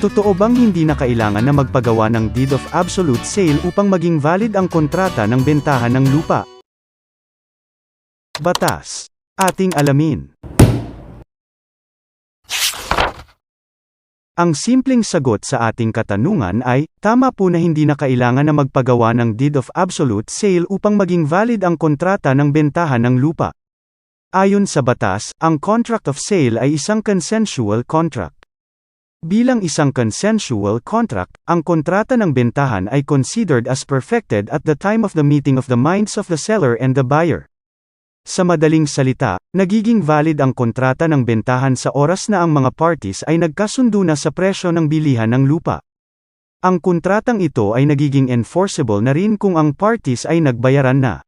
Totoo bang hindi na kailangan na magpagawa ng deed of absolute sale upang maging valid ang kontrata ng bentahan ng lupa? Batas. Ating alamin. Ang simpleng sagot sa ating katanungan ay, tama po na hindi na kailangan na magpagawa ng deed of absolute sale upang maging valid ang kontrata ng bentahan ng lupa. Ayon sa batas, ang contract of sale ay isang consensual contract. Bilang isang consensual contract, ang kontrata ng bentahan ay considered as perfected at the time of the meeting of the minds of the seller and the buyer. Sa madaling salita, nagiging valid ang kontrata ng bentahan sa oras na ang mga parties ay nagkasundo na sa presyo ng bilihan ng lupa. Ang kontratang ito ay nagiging enforceable na rin kung ang parties ay nagbayaran na.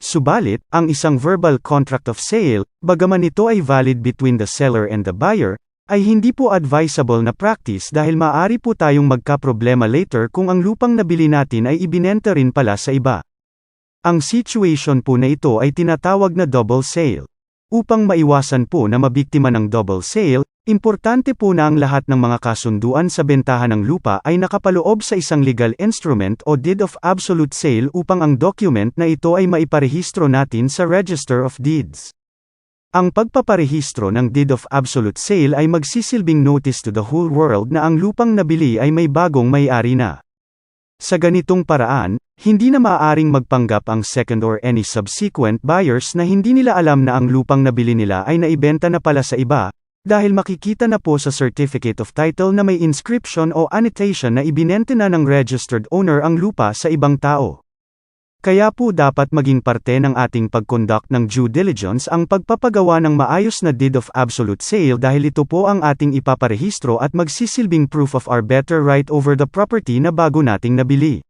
Subalit, ang isang verbal contract of sale, bagaman ito ay valid between the seller and the buyer, ay hindi po advisable na practice dahil maaari po tayong magkaproblema later kung ang lupang nabili natin ay ibinenta rin pala sa iba. Ang situation po na ito ay tinatawag na double sale. Upang maiwasan po na mabiktima ng double sale, importante po na ang lahat ng mga kasunduan sa bentahan ng lupa ay nakapaloob sa isang legal instrument o deed of absolute sale upang ang document na ito ay maiparehistro natin sa Register of Deeds. Ang pagpaparehistro ng Deed of Absolute Sale ay magsisilbing notice to the whole world na ang lupang nabili ay may bagong may-ari na. Sa ganitong paraan, hindi na maaaring magpanggap ang second or any subsequent buyers na hindi nila alam na ang lupang nabili nila ay naibenta na pala sa iba, dahil makikita na po sa Certificate of Title na may inscription o annotation na ibinente na ng registered owner ang lupa sa ibang tao. Kaya po dapat maging parte ng ating pag-conduct ng due diligence ang pagpapagawa ng maayos na deed of absolute sale dahil ito po ang ating ipaparehistro at magsisilbing proof of our better right over the property na bago nating nabili.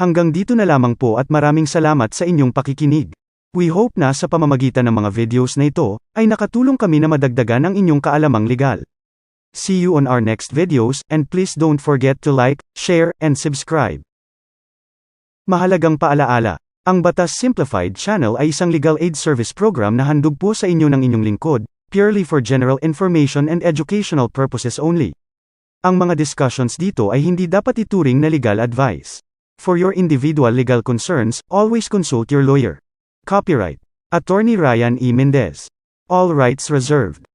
Hanggang dito na lamang po at maraming salamat sa inyong pakikinig. We hope na sa pamamagitan ng mga videos na ito, ay nakatulong kami na madagdagan ang inyong kaalamang legal. See you on our next videos, and please don't forget to like, share, and subscribe. Mahalagang paalaala, ang Batas Simplified Channel ay isang legal aid service program na handog po sa inyo ng inyong lingkod, purely for general information and educational purposes only. Ang mga discussions dito ay hindi dapat ituring na legal advice. For your individual legal concerns, always consult your lawyer. Copyright Attorney Ryan E. Mendez. All rights reserved.